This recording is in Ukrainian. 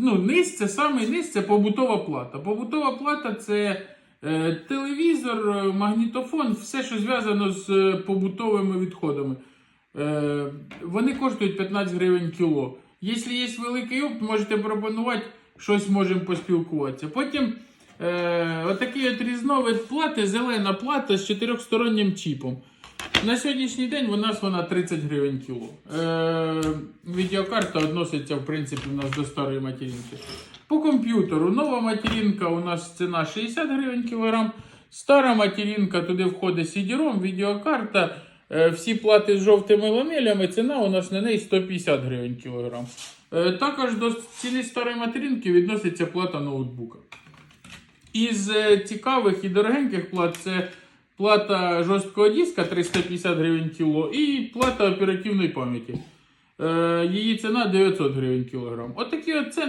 Ну, низ це самий низ це побутова плата. Побутова плата це е, телевізор, е, магнітофон, все, що зв'язано з е, побутовими відходами. Е, вони коштують 15 гривень кіло. Якщо є великий опт, можете пропонувати, щось можемо поспілкуватися. Потім е, отакий от різновид плати, зелена плата з чотирьохстороннім чіпом. На сьогоднішній день у нас вона 30 гривень кіло. Е, відеокарта відноситься, в принципі, у нас до старої материнки. По комп'ютеру нова материнка у нас ціна 60 гривень кілограм. Стара материнка, туди входить CD-ROM, відеокарта, е, всі плати з жовтими ламелями, ціна у нас на неї 150 гривень кілограм. Е, також до ціни старої материнки відноситься плата ноутбука. Із е, цікавих і дорогеньких плат це плата жорсткого диска 350 гривень кіло і плата оперативної пам'яті. Е, її ціна 900 гривень кілограм. Отакі от ціни.